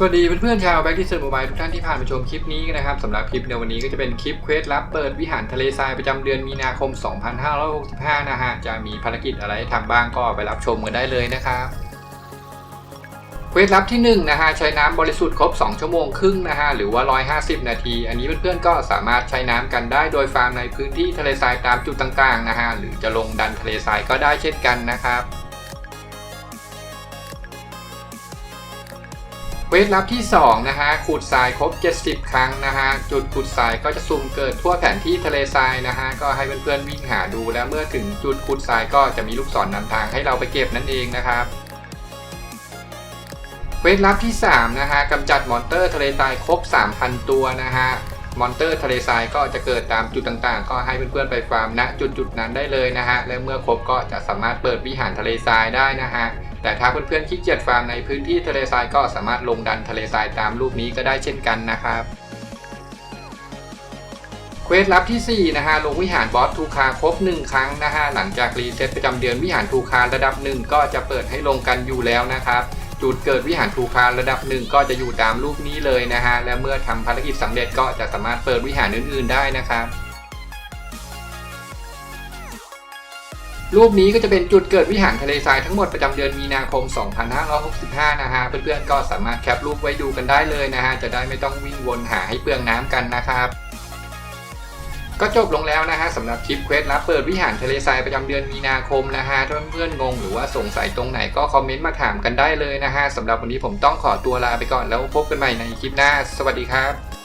สวัสดีเพื่อนๆชาวแบ็กที่เซิร์โมบายทุกท่านที่ผ่านมาชมคลิปนี้กันนะครับสำหรับคลิปในวันนี้ก็จะเป็นคลิปเควสลับเปิดวิหารทะเลทรายประจำเดือนมีนาคม 2565 นะฮะ จะมีภารกิจอะไรทำบ้างก็ไปรับชมกันได้เลยนะครับเควสลับที่1นะฮะใช้น้ำบริสุทธิ์ครบ 2 ชั่วโมงครึ่งนะฮะหรือว่า 150 นาที อันนี้เพื่อนๆก็สามารถใช้น้ำกันได้โดยฟาร์มในพื้นที่ทะเลทรายตามจุดต่างๆนะฮะหรือจะลงดันทะเลทรายก็ได้เช่นกันนะครับ สลับที่ 2 นะฮะขุดทรายครบ 70 ครั้งนะฮะจุดขุดทรายก็จะซุ่มเกิดทั่วแผนที่ทะเลทรายนะฮะก็ให้เพื่อนๆวิ่งหาดูแล้วเมื่อถึงจุดขุดทรายก็จะมีลูกศรนนำทางให้เราไปเก็บนั่นเองนะครับเควสลับที่ 3 นะฮะกำจัดมอนเตอร์ทะเลทรายครบ 3,000 ตัวนะฮะมอนเตอร์ทะเลทรายก็จะเกิดตามจุดต่างๆ ก็ให้เพื่อนๆไปฟาร์มณจุดๆนั้นได้เลยนะฮะและเมื่อครบก็จะสามารถเปิดวิหารทะเลทรายได้นะฮะ แต่ถ้าเพื่อนๆขี้เกียจฟาร์มในพื้นที่ทะเลทรายก็สามารถลงดันทะเลทรายตามรูปนี้ก็ได้เช่นกันนะครับเควสลับที่4นะฮะลงวิหารบอสทูคาครบ 1 ครั้งนะฮะหลังจากรีเซ็ตประจำเดือนวิหารทูคาระดับ 1 ก็จะเปิดให้ลงกันอยู่แล้วนะครับจุดเกิดวิหารทูคาระดับ 1 ก็จะอยู่ตามรูปนี้เลยนะฮะและเมื่อทำภารกิจสำเร็จก็จะสามารถเปิดวิหารอื่นๆได้นะครับ รูปนี้ก็จะเป็นจุดเกิดวิหารทะเลทรายทั้งหมดประจำเดือนมีนาคม 2565 นะฮะ เพื่อนๆก็สามารถแคปรูปไว้ดูกันได้เลยนะฮะ จะได้ไม่ต้องวิ่งวนหาให้เปลืองน้ำกันนะครับก็จบลงแล้วนะฮะสำหรับคลิปเควสลับเปิดวิหารทะเลทรายประจำเดือนมีนาคมนะฮะถ้าเพื่อนๆงงหรือว่าสงสัยตรงไหนก็คอมเมนต์มาถามกันได้เลยนะฮะสำหรับวันนี้ผมต้องขอตัวลาไปก่อนแล้วพบกันใหม่ในคลิปหน้า สวัสดีครับ